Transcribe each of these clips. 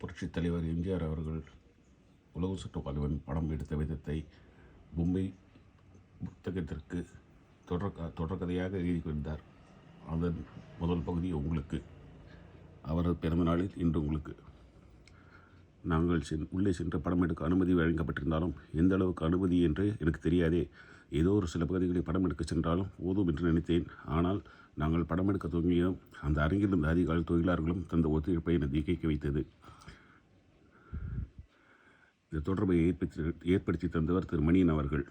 புரட்சித் தலைவர் எம்ஜிஆர் அவர்கள் உலக சுற்று படம் எடுத்த விதத்தை பொம்மை புத்தகத்திற்கு தொடர் தொடர்கதையாக எழுதி கொண்டார். அதன் முதல் பகுதி உங்களுக்கு. அவரது பிறந்த நாளில் இன்று உங்களுக்கு. நாங்கள் சென் உள்ளே சென்று படம் எடுக்க அனுமதி வழங்கப்பட்டிருந்தாலும் எந்த அளவுக்கு அனுமதி என்று எனக்கு தெரியாதே. ஏதோ ஒரு சில பகுதிகளில் படம் எடுக்க சென்றாலும் போதும் என்று நினைத்தேன். ஆனால் நாங்கள் படம் எடுக்க துவங்கியதும் அந்த அரங்கில் அதிகாலை தொழிலாளர்களும் தந்த ஒத்துழைப்பை என்னை திகைக்க வைத்தது. இந்த தொடர்பை ஏற்படுத்தி ஏற்படுத்தி தந்தவர் திரு மணியன் அவர்கள்.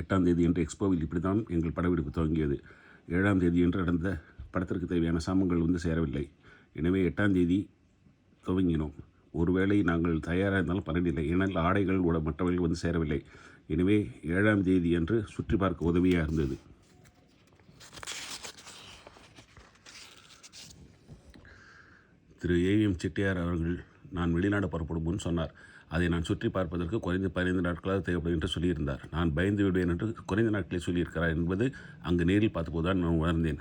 எட்டாம் தேதி என்று எக்ஸ்போவில் இப்படி தான் எங்கள் படப்பிடிப்பு துவங்கியது. ஏழாம் தேதி என்று நடந்த படத்திற்கு தேவையான சாமங்கள் வந்து சேரவில்லை. எனவே எட்டாம் தேதி துவங்கினோம். ஒருவேளை நாங்கள் தயாராக இருந்தாலும் பலனில்லை ஏனால் ஆடைகள் கூட மற்றவர்கள் வந்து சேரவில்லை. எனவே ஏழாம் தேதி என்று சுற்றி பார்க்க உதவியாக இருந்தது. திரு ஏவிஎம் செட்டியார் அவர்கள் நான் வெளிநாடு புறப்படும் முன் சொன்னார். அதை நான் சுற்றி பார்ப்பதற்கு குறைந்த பதினைந்து நாட்களாக தேவைப்படும் என்று சொல்லியிருந்தார். நான் பயந்து விடுவேன் என்று குறைந்த நாட்களை சொல்லியிருக்கிறார் என்பது அங்கு நேரில் பார்த்தபோதுதான் நான் உணர்ந்தேன்.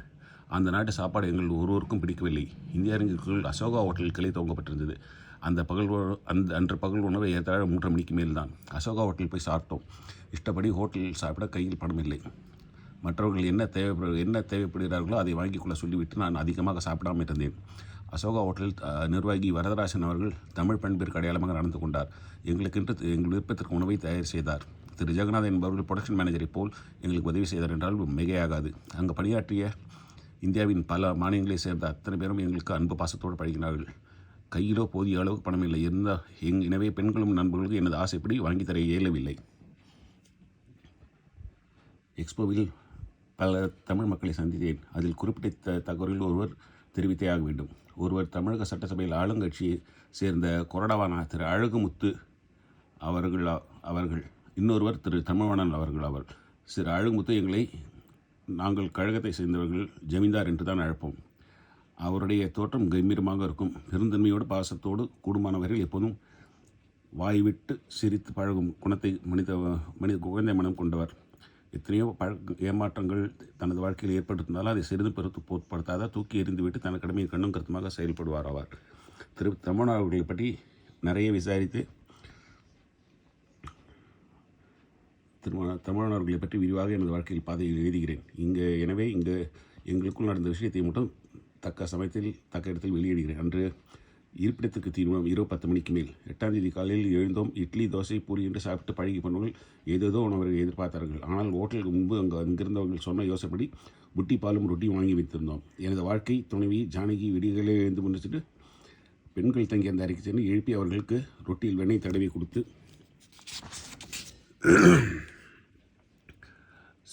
அந்த நாட்டு சாப்பாடு எங்கள் ஒருவருக்கும் பிடிக்கவில்லை. இந்திய அரங்குக்குள் அசோகா ஹோட்டல் கிளை துவங்கப்பட்டிருந்தது. அந்த பகல் உணவு- அந்த அன்று பகல் உணவு ஏற்றாழ மூன்று மணிக்கு மேல் தான் அசோகா ஹோட்டல் போய் சாப்பிட்டோம். இஷ்டப்படி ஹோட்டலில் சாப்பிட கையில் பணம் இல்லை. மற்றவர்கள் என்ன தேவைப்படு என்ன தேவைப்படுகிறார்களோ அதை வாங்கிக் கொள்ள சொல்லிவிட்டு நான் அதிகமாக சாப்பிடாமல் இருந்தேன். அசோகா ஹோட்டல் நிர்வாகி வரதராசன் அவர்கள் தமிழ் பண்பிற்கு அடையாளமாக நடந்து கொண்டார். எங்களுக்கென்று எங்கள் விருப்பத்திற்கு உணவை தயார் செய்தார். திரு. ஜெகநாதன் என்பவர்கள் ப்ரொடக்ஷன் மேனேஜரை போல் எங்களுக்கு உதவி செய்தார் என்றால் மிகையாகாது. அங்கு பணியாற்றிய இந்தியாவின் பல மாநிலங்களைச் சேர்ந்த அத்தனை பேரும் எங்களுக்கு அன்பு பாசத்தோடு பழகினார்கள். கையிலோ போதிய அளவுக்கு பணம் இல்லை இருந்த எங் எனவே பெண்களும் நண்பர்களுக்கும் எனது ஆசைப்படி வாங்கித்தர இயலவில்லை. எக்ஸ்போவில் பல தமிழ் மக்களை சந்தித்தேன். அதில் குறிப்பிட்ட தகவலில் ஒருவர் தெரிவித்தே ஆக வேண்டும். ஒருவர் தமிழக சட்டசபையில் ஆளுங்கட்சியை சேர்ந்த கொரடவான திரு அழகுமுத்து அவர்கள் அவர்கள் இன்னொருவர் திரு தமிழ்வாணன் அவர்கள் அவர். திரு அழகுமுத்து எங்களை நாங்கள் கழகத்தை சேர்ந்தவர்கள் ஜமீன்தார் என்று தான் அழைப்போம். அவருடைய தோற்றம் கம்பீரமாக இருக்கும். பெருந்தன்மையோடு பாசத்தோடு கூடுமானவர்கள் எப்போதும் வாய்விட்டு சிரித்து பழகும் குணத்தை மனித மனித குழந்தை மனம் கொண்டவர். எத்தனையோ பழக்க ஏமாற்றங்கள் தனது வாழ்க்கையில் ஏற்படுத்தினாலும் அதை சிறிது பெருத்து பொருட்படுத்தாத தூக்கி எறிந்துவிட்டு தன் கடமையை கண்ணும் கருத்துமாக செயல்படுவார் அவர். திரு தமிழ் அவர்களை பற்றி நிறைய விசாரித்து திருமண தமிழனவர்களை பற்றி விரிவாக எனது வாழ்க்கையில் பாதையில் எழுதுகிறேன். இங்கே எனவே இங்கு எங்களுக்குள் நடந்த விஷயத்தை மட்டும் தக்க சமயத்தில் தக்க இடத்தில் வெளியிடுகிறேன். அன்று இருப்பிடத்துக்கு தீர்மானம் இரவு பத்து மணிக்கு மேல். எட்டாம் தேதி காலையில் எழுந்தோம். இட்லி தோசை பூரி என்று சாப்பிட்டு பழகி போனவர்கள் ஏதேதோ உணவர்கள் எதிர்பார்த்தார்கள். ஆனால் ஹோட்டலுக்கு முன்பு அங்கு அங்கிருந்தவர்கள் சொன்ன யோசனைப்படி புட்டி பாலும் ரொட்டியும் வாங்கி வைத்திருந்தோம். எனது வாழ்க்கை துணைவி ஜானகி விடிகளே எழுந்து முடிச்சுட்டு பெண்கள் தங்கி அந்த அறைக்கு சென்று எழுப்பி அவர்களுக்கு ரொட்டியில் வெண்ணெய் தடவி கொடுத்து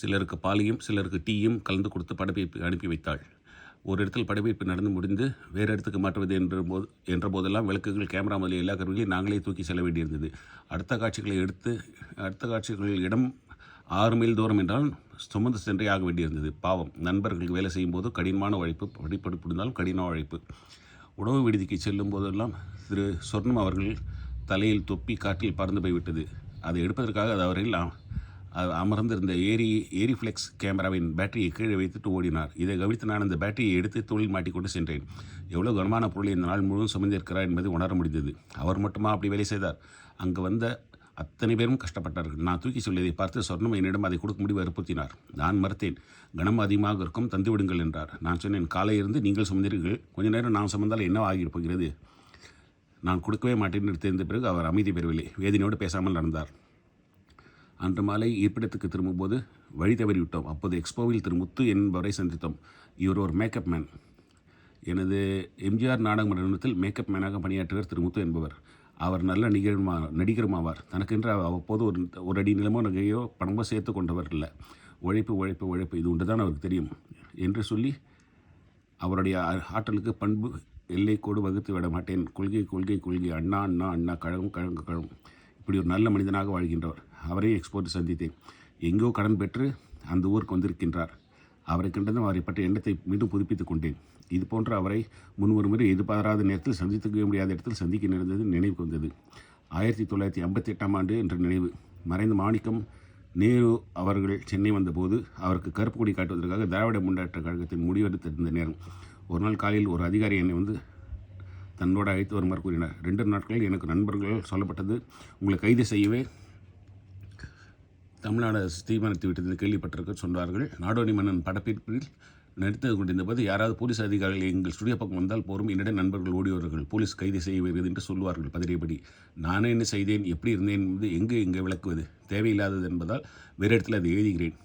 சிலருக்கு பாலையும் சிலருக்கு டீயும் கலந்து கொடுத்து படப்பை அனுப்பி வைத்தாள். ஒரு இடத்தில் படப்பிடிப்பு நடந்து முடிந்து வேறு இடத்துக்கு மாற்றுவது என்ற போது என்ற போதெல்லாம் விளக்குகள் கேமரா முதலிய எல்லா கருவிகளையும் நாங்களே தூக்கி செல்ல வேண்டியிருந்தது. அடுத்த காட்சிகளை எடுத்து அடுத்த காட்சிகளில் இடம் ஆறு மைல் தூரம் என்றால் சுமந்து சென்றே ஆக வேண்டியிருந்தது. பாவம். நண்பர்களுக்கு வேலை செய்யும் போது கடினமான உழைப்பு படிப்படிப்பு இருந்தாலும் கடின உழைப்பு. உணவு விடுதிக்கு செல்லும் போதெல்லாம் திரு சொர்ணம் அவர்கள் தலையில் தொப்பி காற்றில் பறந்து போய்விட்டது. அதை எடுப்பதற்காக அது அவரில் அமர்ந்திருந்த ஏரி ஏரி ஃப்ளெக்ஸ் கேமராவின் பேட்டரியை கீழே வைத்துட்டு ஓடினார். இதை கவனித்து நான் அந்த பேட்டரியை எடுத்து தோளில் மாட்டிக்கொண்டு சென்றேன். எவ்வளோ கனமான பொருளை இந்த நாள் முழுவதும் சுமந்திருக்கிறார் என்பதை உணர முடிந்தது. அவர் மட்டுமா அப்படி வேலை செய்தார்? அங்கு வந்த அத்தனை பேரும் கஷ்டப்பட்டார்கள். நான் தூக்கி சொல்லியதை பார்த்து சொர்ணம் என்னிடம் அதை கொடுக்க முடிவு வற்புறுத்தினார் நான் மறுத்தேன் கனம் அதிகமாக இருக்கும் தந்து விடுங்கள் என்றார். நான் சொன்னேன் காலையிலிருந்து நீங்கள் சுமந்தீர்கள். கொஞ்ச நேரம் நான் சுமந்தால் என்ன ஆகியிருப்போகிறது நான் கொடுக்கவே மாட்டேன் என்று தெரிந்த பிறகு அவர் அமைதி பெறவில்லை. வேதனையோடு பேசாமல் நடந்தார். அன்று மாலை இருப்பிடத்துக்கு திரும்பும்போது வழி தவறிவிட்டோம். அப்போது எக்ஸ்போவில் திரு முத்து என்பவரை சந்தித்தோம். இவர் ஒரு மேக்கப் மேன் எனது எம்ஜிஆர் நாடக நிறுவனத்தில் மேக்கப் மேனாக பணியாற்றுவர் திரு முத்து என்பவர். அவர் நல்ல நடிகருமா நடிகருமாவார். தனக்கென்று அவ்வப்போது ஒரு ஒரு அடி நிலமோ நகையோ பணமோ சேர்த்து கொண்டவர் இல்லை. உழைப்பு உழைப்பு உழைப்பு இது ஒன்று தான் அவருக்கு தெரியும் என்று சொல்லி அவருடைய ஆற்றலுக்கு பண்பு எல்லைக்கோடு வகுத்து விட மாட்டேன். கொள்கை கொள்கை கொள்கை. அண்ணா அண்ணா அண்ணா கழகம் கழகம் கழகம். இப்படி ஒரு நல்ல மனிதனாக வாழ்கின்றவர். அவரையும் எக்ஸ்போர்ட் சந்தித்தேன். எங்கோ கடன் பெற்று அந்த ஊருக்கு வந்திருக்கின்றார். அவரை கண்டதும் அவரை பற்றிய எண்ணத்தை மீண்டும் புதுப்பித்துக் கொண்டேன். இது போன்ற அவரை முன் ஒரு முறை எதிர்பாராத நேரத்தில் சந்தித்துக்க முடியாத இடத்தில் சந்திக்க நேர்ந்தது நினைவுக்கு வந்தது. ஆயிரத்தி தொள்ளாயிரத்தி ஐம்பத்தி எட்டாம் ஆண்டு என்ற நினைவு. மறைந்த மாணிக்கம் நேரு அவர்கள் சென்னை வந்தபோது அவருக்கு கருப்பு கொடி காட்டுவதற்காக திராவிட முன்னேற்ற கழகத்தின் முடிவெடுத்திருந்த நேரம். ஒரு நாள் காலையில் ஒரு அதிகாரி என்னை வந்து தன்னோடு அழைத்து வருமாறு கூறினார். ரெண்டு நாட்களில் எனக்கு நண்பர்கள் சொல்லப்பட்டது. உங்களை கைது செய்யவே தமிழ்நாடு தீர்மானித்து விட்டது கேள்விப்பட்டிருக்க சொன்னார்கள். நாடோடி மன்னன் படப்பிடிப்பில் நடித்து கொண்டிருந்த போது யாராவது போலீஸ் அதிகாரிகள் எங்கள் ஸ்டுடியோ பக்கம் வந்தால் போரும். என்னிடம் நண்பர்கள் ஓடிவர்கள் போலீஸ் கைது செய்ய வருகிறது என்று சொல்வார்கள் பதிரியபடி நானே என்ன செய்தேன்? எப்படி இருந்தேன்? என்பது எங்கு எங்கே விளக்குவது? தேவையில்லாதது என்பதால் வேறு இடத்துல அதை எழுதுகிறேன்.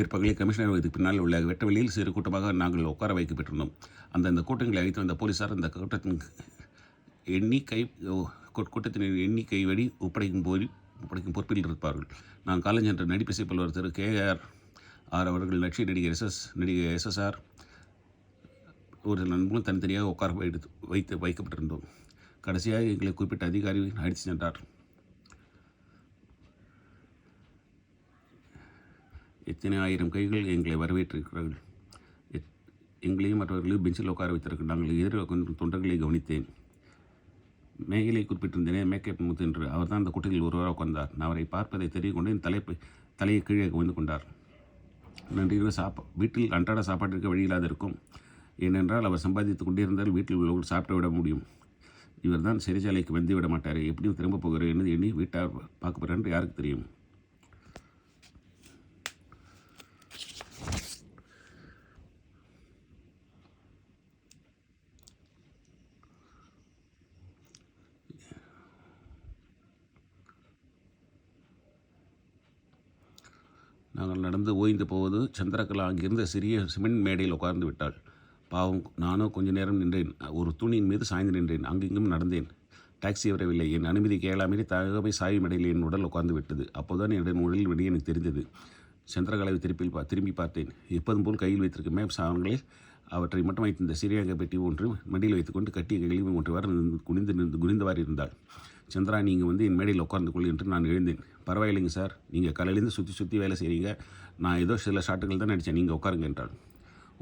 பிற்பகலில் கமிஷனர் இதுக்கு பின்னால் உள்ள வெட்டவெளியில் சிறு கூட்டமாக நாங்கள் உட்கார வைக்கப்பட்டிருந்தோம் அந்த கூட்டங்களை அழைத்து வந்த போலீசார் அந்த கூட்டத்தின் எண்ணிக்கை கூட்டத்தின் எண்ணிக்கை வழி ஒப்படைக்கும் போது ஒப்படைக்கும் பொறுப்பில் இருப்பார்கள். நான் காலேஜ் என்ற நடிப்பிசை பல்வர் திரு கே ஆர் ஆர் அவர்கள் நட்சி நடிகர் எஸ்எஸ் நடிகர் எஸ்எஸ்ஆர் ஒரு நண்பர்களும் தனித்தனியாக உட்கார வைத்து வைத்து வைக்கப்பட்டிருந்தோம். கடைசியாக எங்களை குறிப்பிட்ட அதிகாரி அடித்து சென்றார். எத்தனை ஆயிரம் கைகள் எங்களை வரவேற்றிருக்கிறார்கள்? எத்- எங்களையும் மற்றவர்களையும் பெஞ்சில் உட்கார வைத்திருக்கிறார்கள் நாங்கள் எதிர தொண்டர்களை கவனித்தேன். மேகலை குறிப்பிட்டிருந்தேனே மேக்கப் முத்து என்று. அவர் தான் அந்த கூட்டத்தில் ஒருவராக உட்கார்ந்தார். நான் அவரை பார்ப்பதை தெரிந்து கொண்டு என் தலைப்பை தலையை கீழே குவிந்து கொண்டார். நன்றிகள் சாப்பா வீட்டில் அன்றாட சாப்பாட்டிற்கு வழி இருக்கும். ஏனென்றால் அவர் சம்பாதித்து கொண்டே இருந்தால் வீட்டில் உள்ளவர்கள் சாப்பிட்டு விட முடியும். இவர் தான் சிறைச்சாலைக்கு வந்து விட மாட்டார். எப்படியும் திரும்ப போகிறேன் என்று எண்ணி வீட்டார் பார்க்க என்று யாருக்கு தெரியும்? நாங்கள் நடந்து ஓய்ந்து போவது சந்திரகலா அங்கிருந்த சிறிய சிமெண்ட் மேடையில் உட்கார்ந்து விட்டாள். பாவம் நானும் கொஞ்ச நேரம் நின்றேன். ஒரு துணியின் மீது சாய்ந்து நின்றேன். அங்கிங்கும் நடந்தேன். டாக்ஸி வரவில்லை. என் அனுமதி கேளாமலே தகவை சாய் மேடையில் என் உடல் உட்கார்ந்து விட்டது. அப்போதான் என்னுடைய உடலில் வெளியே எனக்கு தெரிந்தது. சந்திரகலாவை திருப்பி பா திரும்பி பார்த்தேன். எப்போதும் போல் கையில் வைத்திருக்கும் மேப் சாதனங்களில் அவற்றை மட்டும் வைத்திருந்த சிறியாக பெட்டி ஒன்று மடியில் வைத்துக்கொண்டு கட்டிய கையில் ஒன்று குனிந்து நின்று குனிந்தவாறு இருந்தாள். சந்திரா நீங்கள் வந்து என் மேடையில் உட்கார்ந்து கொள் என்று நான் எழுந்தேன். பரவாயில்லைங்க சார் நீங்கள் காலையிலேருந்து சுற்றி சுற்றி வேலை செய்கிறீங்க. நான் ஏதோ சில ஷாட்டுகள் தான் நடித்தேன். நீங்கள் உட்காருங்க என்றாள்.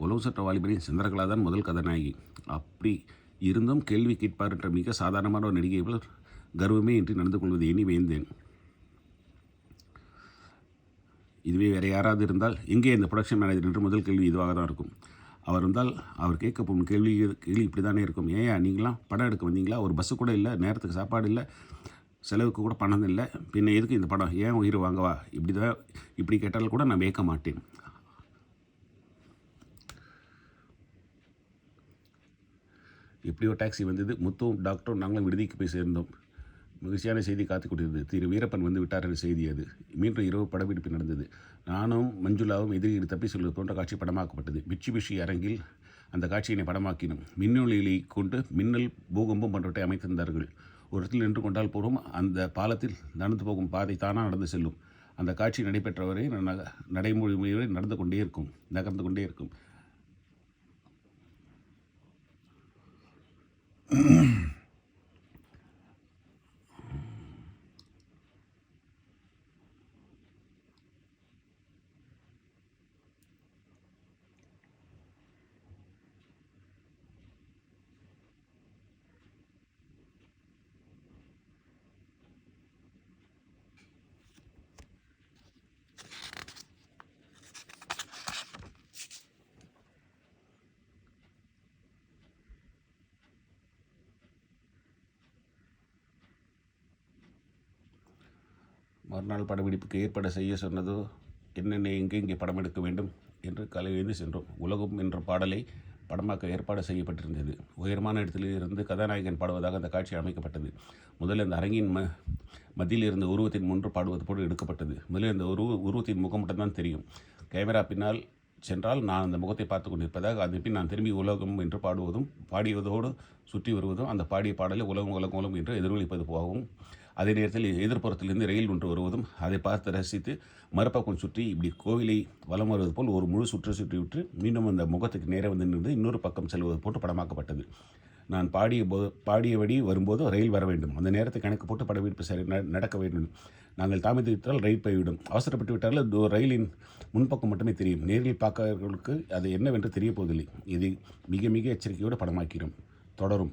உலவு சட்ட வாலிபரின் சந்திரகலா தான் முதல் கதாநாயகி. அப்படி இருந்தும் கேள்வி கேட்பார் என்ற மிக சாதாரணமான ஒரு நடிகை போல் கர்வமே இன்றி நடந்து கொள்வது எண்ணி வேந்தேன் இதுவே வேறு யாராவது இருந்தால் எங்கே இந்த ப்ரொடக்ஷன் மேனேஜர் என்று முதல் கேள்வி இதுவாக தான் இருக்கும். அவர் இருந்தால் அவர் கேட்க போகும் கேள்வி கேள்வி இப்படி தானே இருக்கும். ஏன் நீங்களாம் படம் எடுக்க வந்தீங்களா? ஒரு பஸ்ஸு கூட இல்லை நேரத்துக்கு சாப்பாடு இல்லை செலவுக்கு கூட பணம் இல்லை. பின்ன எதுக்கு இந்த படம்? ஏன் உயிர் வாங்கவா இப்படி தான் இப்படி கேட்டாலும் கூட நான் கேட்க மாட்டேன். எப்படியோ டாக்ஸி வந்தது. முத்தும் டாக்டரும் நாங்களும் விடுதிக்கு போய் சேர்ந்தோம். மகிழ்ச்சியான செய்தி காத்து கொண்டிருந்தது. திரு. வீரப்பன் வந்து விட்டார் என்ற செய்தி அது. மீண்டும் இரவு படப்பிடிப்பு நடந்தது. நானும் மஞ்சுளாவும் எதிரியில் தப்பி செல்வது போன்ற காட்சி படமாக்கப்பட்டது. பிச்சி பிஷி அரங்கில் அந்த காட்சியினை படமாக்கினோம். மின்னொலியை கொண்டு மின்னல் பூகம்பம் போன்றவற்றை அமைத்திருந்தார்கள். ஒரு இடத்தில் நின்று கொண்டால் போதும். அந்த பாலத்தில் நடந்து போகும் பாதை தானாக நடந்து செல்லும். அந்த காட்சி நடைபெற்றவரை ந- நடைமுறை நடந்து கொண்டே இருக்கும். நகர்ந்து கொண்டே இருக்கும். மறுநாள் படப்பிடிப்புக்கு ஏற்பாடு செய்ய சொன்னதோ என்னென்ன எங்கே இங்கே படம் எடுக்க வேண்டும் என்று கலை எழுந்து சென்றோம். உலகம் என்ற பாடலை படமாக்க ஏற்பாடு செய்யப்பட்டிருந்தது. உயரமான இடத்திலிருந்து இருந்து கதாநாயகன் பாடுவதாக அந்த காட்சி அமைக்கப்பட்டது. முதலில் இந்த அரங்கின் ம மத்தியில் இருந்த உருவத்தின் முன்று பாடுவது போல எடுக்கப்பட்டது. முதலில் இந்த உருவ உருவத்தின் முகம் மட்டும்தான் தெரியும். கேமரா பின்னால் சென்றால் நான் அந்த முகத்தை பார்த்து கொண்டிருப்பதாக அதன் பின் நான் திரும்பி உலகம் என்று பாடுவதும் பாடியதோடு சுற்றி வருவதும் அந்த பாடிய பாடலை உலகம் உலகம் உலகம் என்று எதிரொலிப்பது போகவும் அதே நேரத்தில் எதிர்ப்புறத்திலிருந்து ரயில் ஒன்று வருவதும் அதை பார்த்து ரசித்து மறுபக்கம் சுற்றி இப்படி கோவிலை வலம் வருவது போல் ஒரு முழு சுற்று சுற்றி விட்டு மீண்டும் அந்த முகத்துக்கு நேரே வந்து நின்று இன்னொரு பக்கம் செல்வது போட்டு படமாக்கப்பட்டது. நான் பாடிய போ பாடியபடி வரும்போது ரயில் வர வேண்டும். அந்த நேரத்தை கணக்கு போட்டு படப்பிடிப்பு சரி நடக்க வேண்டும். நாங்கள் தாமதித்தால் ரயில் போய்விடும். அவசரப்பட்டு விட்டால் ரயிலின் முன்பக்கம் மட்டுமே தெரியும். நேரில் பார்க்கிறவர்களுக்கு அது என்னவென்று தெரிய போவதில்லை இது மிக மிக எச்சரிக்கையோடு படமாக்கிறோம். தொடரும்.